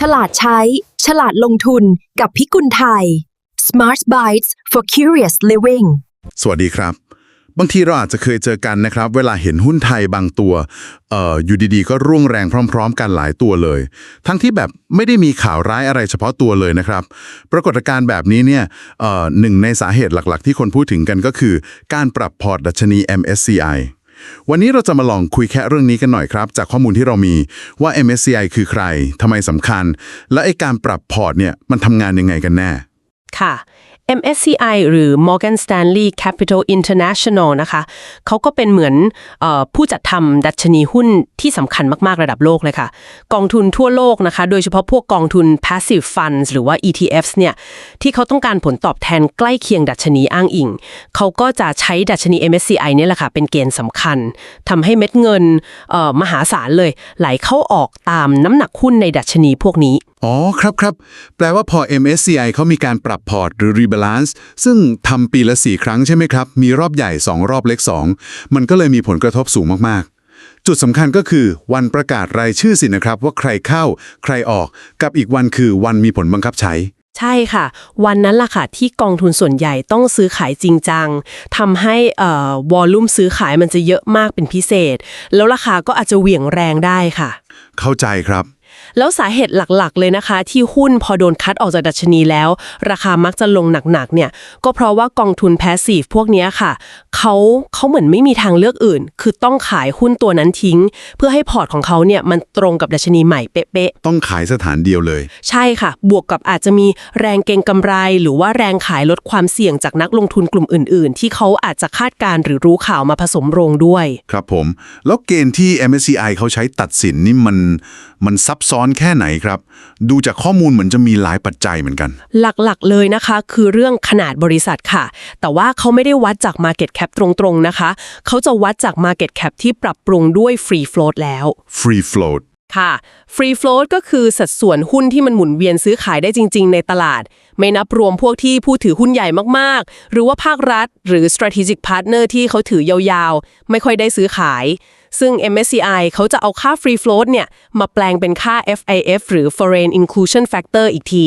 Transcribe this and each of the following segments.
ฉลาดใช้ ฉลาดลงทุนกับพิกุลไทย Smart Bites for Curious Living สวัสดีครับ บางทีเราอาจจะเคยเจอกันนะครับ เวลาเห็นหุ้นไทยบางตัวเอ่ออยู่ดีๆ ก็ร่วงแรงพร้อม ๆ กันหลายตัวเลย ทั้งที่แบบไม่ได้มีข่าวร้ายอะไรเฉพาะตัวเลยนะครับ ปรากฏการณ์แบบนี้เนี่ยเอ่อหนึ่งในสาเหตุหลักๆ ที่คนพูดถึงกันก็คือ การปรับพอร์ตดัชนี MSCI วันนี้เราจะมาลองคุยแค่เรื่องนี้กันหน่อยครับ จากข้อมูลที่เรามีว่า MSCI คือใครทำไมสำคัญ และไอการปรับพอร์ตเนี่ยมันทำงานยังไงกันแน่ ค่ะ MSCI หรือ Morgan Stanley Capital International นะคะเขาก็เป็นเหมือนอผู้จัดทำดัชนีหุ้นที่สำคัญมากๆระดับโลกเลยค่ะ กองทุนทั่วโลกนะคะ โดยเฉพาะพวกกองทุน passive funds หรือว่า ETFs เนี่ย ที่เขาต้องการผลตอบแทนใกล้เคียงดัชนีอ้างอิง เขาก็จะใช้ดัชนี MSCI เนี่ยแหละค่ะ เป็นเกณฑ์สำคัญทำให้เม็ดเงินมหาศาลเลย ไหลเข้าออกตามน้ำหนักหุ้นในดัชนีพวกนี้อ๋อครับครับแปลว่าพอ MSCI เขามีการปรับพอร์ตหรือ rebalance ซึ่งทำปีละ 4 ครั้งใช่ไหมครับ มีรอบใหญ่ 2 รอบเล็ก 2 มันก็เลยมีผลกระทบสูงมากๆ จุดสำคัญก็คือ วันประกาศรายชื่อสินะครับว่าใครเข้า ใครออกกับอีกวันคือวันมีผลบังคับใช้ ใช่ค่ะ วันนั้นล่ะค่ะที่กองทุนส่วนใหญ่ต้องซื้อขายจริงจังทำให้เอ่อวอลลุ่มซื้อขายมันจะเยอะมากเป็นพิเศษ แล้วราคาก็อาจจะเหวี่ยงแรงได้ค่ะ เข้าใจครับ แล้วสาเหตุหลักๆ เลยนะคะ ที่หุ้นพอโดนคัดออกจากดัชนีแล้ว ราคามักจะลงหนักๆเนี่ยก็เพราะว่ากองทุนแพสซีฟพวกเนี้ยค่ะเขาเขาเหมือนไม่มีทางเลือกอื่น คือต้องขายหุ้นตัวนั้นทิ้ง เพื่อให้พอร์ตของเขาเนี่ยมันตรงกับดัชนีใหม่เป๊ะๆต้องขายสถานเดียวเลย ใช่ค่ะ บวกกับอาจจะมีแรงเก็งกำไร หรือว่าแรงขายลดความเสี่ยงจากนักลงทุนกลุ่มอื่น ๆ ที่เขาอาจจะคาดการณ์หรือรู้ข่าวมาผสมโรงด้วย ครับผม แล้วเกณฑ์ที่ MSCI เขาใช้ตัดสินนี่มันมันซับซ้อนแค่ไหนครับ ดูจากข้อมูลเหมือนจะมีหลายปัจจัยเหมือนกัน หลักๆเลยนะคะ คือเรื่องขนาดบริษัทค่ะ แต่ว่าเขาไม่ได้วัดจาก Market Cap ตรงๆนะคะ เขาจะวัดจาก Market Cap ที่ปรับปรุงด้วย Free Float แล้ว Free float ค่ะ Free Float ก็คือสัดส่วนหุ้นที่มันหมุนเวียนซื้อขายได้จริง ๆ ในตลาด ไม่นับรวมพวกที่ผู้ถือหุ้นใหญ่มากๆ หรือว่าภาครัฐ หรือ strategic partner ที่เขาถือยาวๆ ไม่ค่อยได้ซื้อขาย ซึ่ง MSCI เขาจะเอาค่า Free Float เนี่ยมาแปลงเป็นค่า FIF หรือ Foreign Inclusion Factor อีกที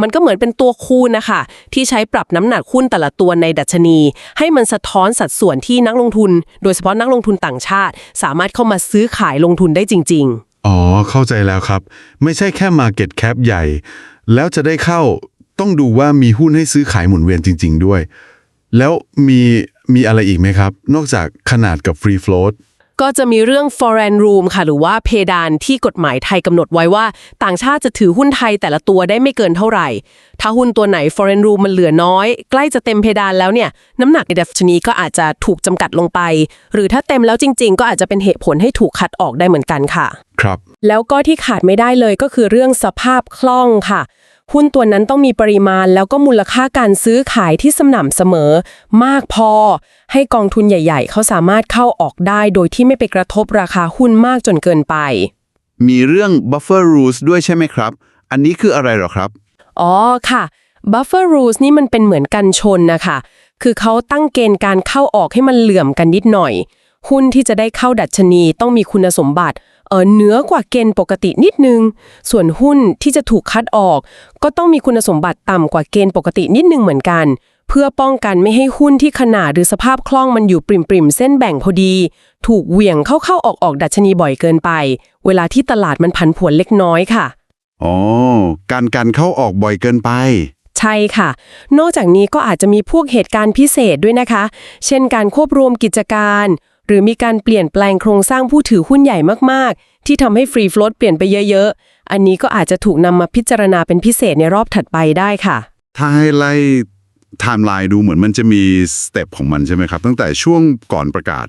มันก็เหมือนเป็นตัวคูณนะคะ ที่ใช้ปรับน้ำหนักหุ้นแต่ละตัวในดัชนี ให้มันสะท้อนสัดส่วนที่นักลงทุน โดยเฉพาะนักลงทุนต่างชาติ สามารถเข้ามาซื้อขายลงทุนได้จริง ๆ อ๋อ เข้าใจแล้วครับ ไม่ใช่แค่ Market Cap ใหญ่ แล้วจะได้เข้าต้องดูว่ามีหุ้นให้ซื้อขายหมุนเวียนจริง ๆ ด้วย แล้วมีมีอะไรอีกไหมครับ นอกจากขนาดกับ Free Float ก็จะมีเรื่อง foreign room ค่ะ หรือว่าเพดานที่กฎหมายไทยกำหนดไว้ว่า ต่างชาติจะถือหุ้นไทยแต่ละตัวได้ไม่เกินเท่าไหร่ ถ้าหุ้นตัวไหน foreign room มันเหลือน้อย ใกล้จะเต็มเพดานแล้วเนี่ย น้ำหนักในดัชนีก็อาจจะถูกจำกัดลงไป หรือถ้าเต็มแล้วจริง ๆ ก็อาจจะเป็นเหตุผลให้ถูกคัดออกได้เหมือนกันค่ะ ครับ แล้วก็ที่ขาดไม่ได้เลยก็คือเรื่องสภาพคล่องค่ะ หุ้นตัวนั้นต้องมีปริมาณแล้วก็มูลค่าการซื้อขายที่สม่ำเสมอ มากพอ ให้กองทุนใหญ่ ๆ เขาสามารถเข้าออกได้ โดยที่ไม่ไปกระทบราคาหุ้นมากจนเกินไป มีเรื่อง Buffer Rules ด้วยใช่ไหมครับ อันนี้คืออะไรหรอครับ อ๋อค่ะ buffer rules นี่มันเป็นเหมือนกันชนนะคะ คือเขาตั้งเกณฑ์การเข้าออกให้มันเหลื่อมกันนิดหน่อย หุ้นที่จะได้เข้าดัชนีต้องมีคุณสมบัติ เออเหนือกว่าเกณฑ์ปกตินิดนึง ส่วนหุ้นที่จะถูกคัดออก ก็ต้องมีคุณสมบัติต่ำกว่าเกณฑ์ปกตินิดนึงเหมือนกัน เพื่อป้องกันไม่ให้หุ้นที่ขนาดหรือสภาพคล่องมันอยู่ปริมๆเส้นแบ่งพอดี ถูกเหวี่ยงเข้าๆออกๆดัชนีบ่อยเกินไป เวลาที่ตลาดมันผันผวนเล็กน้อยค่ะอ๋อการกันเข้าออกบ่อยเกินไปใช่ค่ะ นอกจากนี้ก็อาจจะมีพวกเหตุการณ์พิเศษด้วยนะคะ เช่นการควบรวมกิจการ หรือมีการเปลี่ยนแปลงโครงสร้างผู้ถือหุ้นใหญ่มากๆ ที่ทำให้ฟรีฟล t เปลี่ยนไปเยอะๆ อันนี้ก็อาจจะถูกนำมาพิจารณาเป็นพิเศษในรอบถัดไปได้ค่ะ ถ้าให้ไล่ไทม์ไลน์ดูเหมือนมันจะมีสเต็ปของมันใช่ไหมครับ ตั้งแต่ช่วงก่อนประกาศ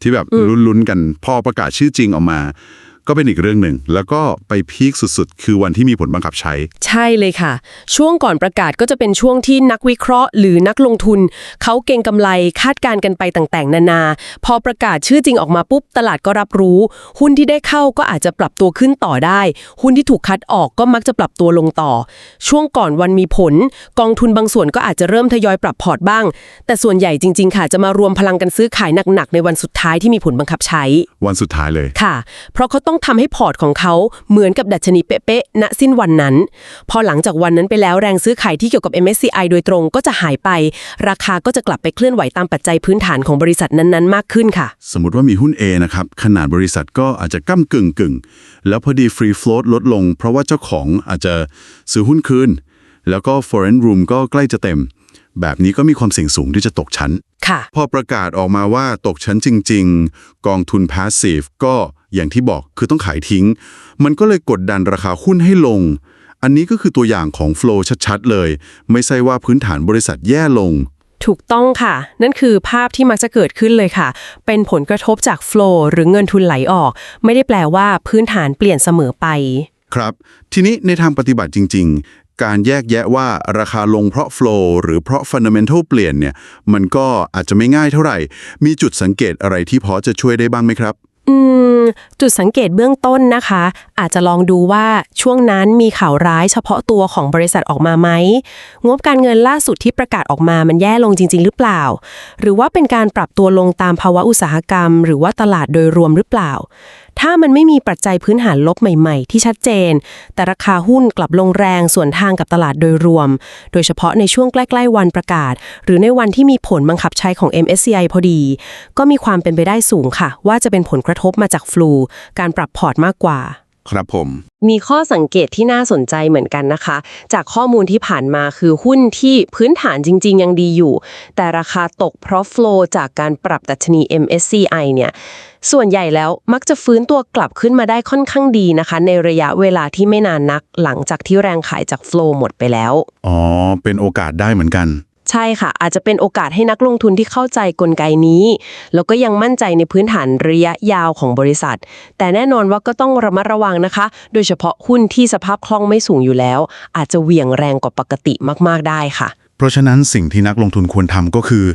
ที่แบบลุ้นๆกันพอประกาศชื่อจริงออกมา ก็เป็นอีกเรื่องหนึ่ง แล้วก็ไปพีคสุดๆ คือวันที่มีผลบังคับใช้ ใช่เลยค่ะ ช่วงก่อนประกาศก็จะเป็นช่วงที่นักวิเคราะห์ หรือนักลงทุน เขาเก่งกำไรคาดการณ์กันไปต่างๆ นานา พอประกาศชื่อจริงออกมาปุ๊บ ตลาดก็รับรู้ หุ้นที่ได้เข้าก็อาจจะปรับตัวขึ้นต่อได้ หุ้นที่ถูกคัดออกก็มักจะปรับตัวลงต่อ ช่วงก่อนวันมีผล กองทุนบางส่วนก็อาจจะเริ่มทยอยปรับพอร์ตบ้าง แต่ส่วนใหญ่จริง ๆ ค่ะ จะมารวมพลังกันซื้อขายหนักๆในวันสุดท้ายที่มีผลบังคับใช้ วันสุดท้ายเลยค่ะ เพราะเขาต้องต้องทำให้พอร์ตของเขาเหมือนกับดัชนีเป๊ะๆณสิ้นวันนั้น พอหลังจากวันนั้นไปแล้วแรงซื้อขายที่เกี่ยวกับ MSCI โดยตรงก็จะหายไป ราคาก็จะกลับไปเคลื่อนไหวตามปัจจัยพื้นฐานของบริษัทนั้นๆ มากขึ้นค่ะ สมมติว่ามีหุ้น A นะครับ ขนาดบริษัทก็อาจจะก้ากึ่งกึ่งๆแล้วพอดี Free Float ลดลง เพราะว่าเจ้าของอาจจะซื้อหุ้นคืนแล้วก็ Foreign Room ก็ใกล้จะเต็ม แบบนี้ก็มีความเสี่ยงสูงที่จะตกชั้น ค่ะ พอประกาศออกมาว่าตกชั้นจริง ๆ กองทุน Passive ก็ อย่างที่บอกคือต้องขายทิ้ง มันก็เลยกดดันราคาหุ้นให้ลง อันนี้ก็คือตัวอย่างของ flow ชัดๆเลย ไม่ใช่ว่าพื้นฐานบริษัทแย่ลง ถูกต้องค่ะ นั่นคือภาพที่มักจะเกิดขึ้นเลยค่ะ เป็นผลกระทบจาก flow หรือเงินทุนไหลออก ไม่ได้แปลว่าพื้นฐานเปลี่ยนเสมอไป ครับ ทีนี้ในทางปฏิบัติจริง ๆ การแยกแยะว่าราคาลงเพราะ flow หรือเพราะ fundamental เปลี่ยนเนี่ย มันก็อาจจะไม่ง่ายเท่าไหร่ มีจุดสังเกตอะไรที่พอจะช่วยได้บ้างไหมครับ อืม จุดสังเกตเบื้องต้นนะคะ อาจจะลองดูว่าช่วงนั้นมีข่าวร้ายเฉพาะตัวของบริษัทออกมาไหม งบการเงินล่าสุดที่ประกาศออกมามันแย่ลงจริง ๆ หรือเปล่า หรือว่าเป็นการปรับตัวลงตามภาวะอุตสาหกรรม หรือว่าตลาดโดยรวมหรือเปล่าถ้ามันไม่มีปัจจัยพื้นฐานลบใหม่ๆ ที่ชัดเจน แต่ราคาหุ้นกลับลงแรงส่วนทางกับตลาดโดยรวม โดยเฉพาะในช่วงใกล้ๆวันประกาศ หรือในวันที่มีผลบังคับใช้ของ MSCI พอดี ก็มีความเป็นไปได้สูงค่ะ ว่าจะเป็นผลกระทบมาจากฟลู การปรับพอร์ตมากกว่า ครับผม มีข้อสังเกตที่น่าสนใจเหมือนกันนะคะ จากข้อมูลที่ผ่านมาคือหุ้นที่พื้นฐานจริง ๆ ยังดีอยู่ แต่ราคาตกเพราะโฟลจากการปรับดัชนี MSCI เนี่ย ส่วนใหญ่แล้วมักจะฟื้นตัวกลับขึ้นมาได้ค่อนข้างดีนะคะ ในระยะเวลาที่ไม่นานนัก หลังจากที่แรงขายจากโฟลหมดไปแล้ว อ๋อ เป็นโอกาสได้เหมือนกัน ใช่ค่ะ อาจจะเป็นโอกาสให้นักลงทุนที่เข้าใจกลไกนี้ แล้วก็ยังมั่นใจในพื้นฐานระยะยาวของบริษัท แต่แน่นอนว่าก็ต้องระมัดระวังนะคะ โดยเฉพาะหุ้นที่สภาพคล่องไม่สูงอยู่แล้ว อาจจะเหวี่ยงแรงกว่าปกติมากๆได้ค่ะ เพราะฉะนั้นสิ่งที่นักลงทุนควรทำก็คือ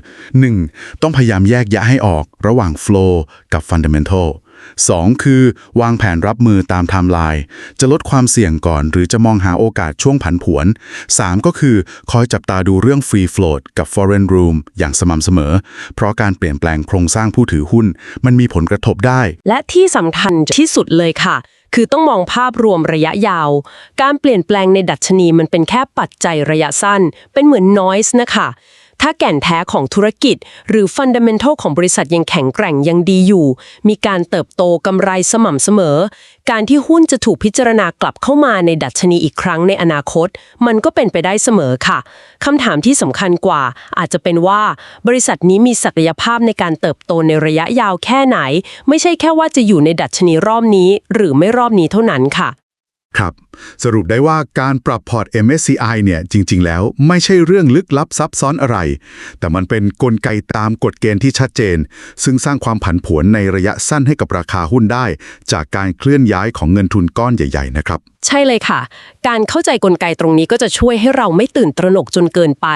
1. ต้องพยายามแยกแยะให้ออกระหว่าง flow กับ fundamental 2. คือ วางแผนรับมือตามไทม์ไลน์จะลดความเสี่ยงก่อน หรือจะมองหาโอกาสช่วงผันผวน 3. ก็คือ คอยจับตาดูเรื่อง free float กับ foreign room อย่างสม่ำเสมอ เพราะการเปลี่ยนแปลงโครงสร้างผู้ถือหุ้น มันมีผลกระทบได้ และที่สำคัญที่สุดเลยค่ะ คือต้องมองภาพรวมระยะยาว การเปลี่ยนแปลงในดัชนีมันเป็นแค่ปัจจัยระยะสั้น เป็นเหมือน noise นะคะ ถ้าแก่นแท้ของธุรกิจ หรือ fundamental ของบริษัทยังแข็งแกร่งยังดีอยู่ มีการเติบโตกำไรสม่ำเสมอ การที่หุ้นจะถูกพิจารณากลับเข้ามาในดัชนีอีกครั้งในอนาคต มันก็เป็นไปได้เสมอค่ะคำถามที่สำคัญกว่า อาจจะเป็นว่า บริษัทนี้มีศักยภาพในการเติบโตในระยะยาวแค่ไหน ไม่ใช่แค่ว่าจะอยู่ในดัชนีรอบนี้ หรือไม่รอบนี้เท่านั้นค่ะ ครับ สรุปได้ว่าการปรับพอร์ต MSCI เนี่ยจริง ๆ แล้วไม่ใช่เรื่องลึกลับซับซ้อนอะไร แต่มันเป็นกลไกตามกฎเกณฑ์ที่ชัดเจน ซึ่งสร้างความผันผวนในระยะสั้นให้กับราคาหุ้นได้ จากการเคลื่อนย้ายของเงินทุนก้อนใหญ่ ๆ นะครับ ใช่เลยค่ะ การเข้าใจกลไกตรงนี้ก็จะช่วยให้เราไม่ตื่นตระหนกจนเกินไป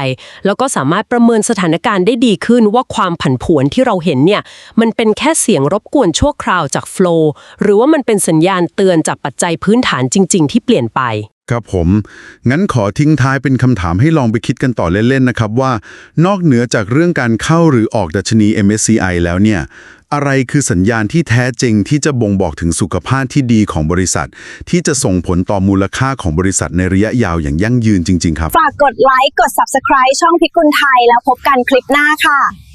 แล้วก็สามารถประเมินสถานการณ์ได้ดีขึ้นว่าความผันผวนที่เราเห็นเนี่ยมันเป็นแค่เสียงรบกวนชั่วคราวจากโฟล์หรือว่ามันเป็นสัญญาณเตือนจากปัจจัยพื้นฐานจริง ๆ ที่เปลี่ยนไป ครับผม งั้นขอทิ้งท้ายเป็นคำถามให้ลองไปคิดกันต่อเล่น ๆ นะครับว่า นอกเหนือจากเรื่องการเข้าหรือออกดัชนี MSCI แล้วเนี่ย อะไรคือสัญญาณที่แท้จริงที่จะบ่งบอกถึงสุขภาพที่ดีของบริษัท ที่จะส่งผลต่อมูลค่าของบริษัทในระยะยาวอย่างยั่งยืนจริง ๆ ครับ ฝากกดไลค์กด Subscribe ช่องพิกุลไทยแล้วพบกันคลิปหน้าค่ะ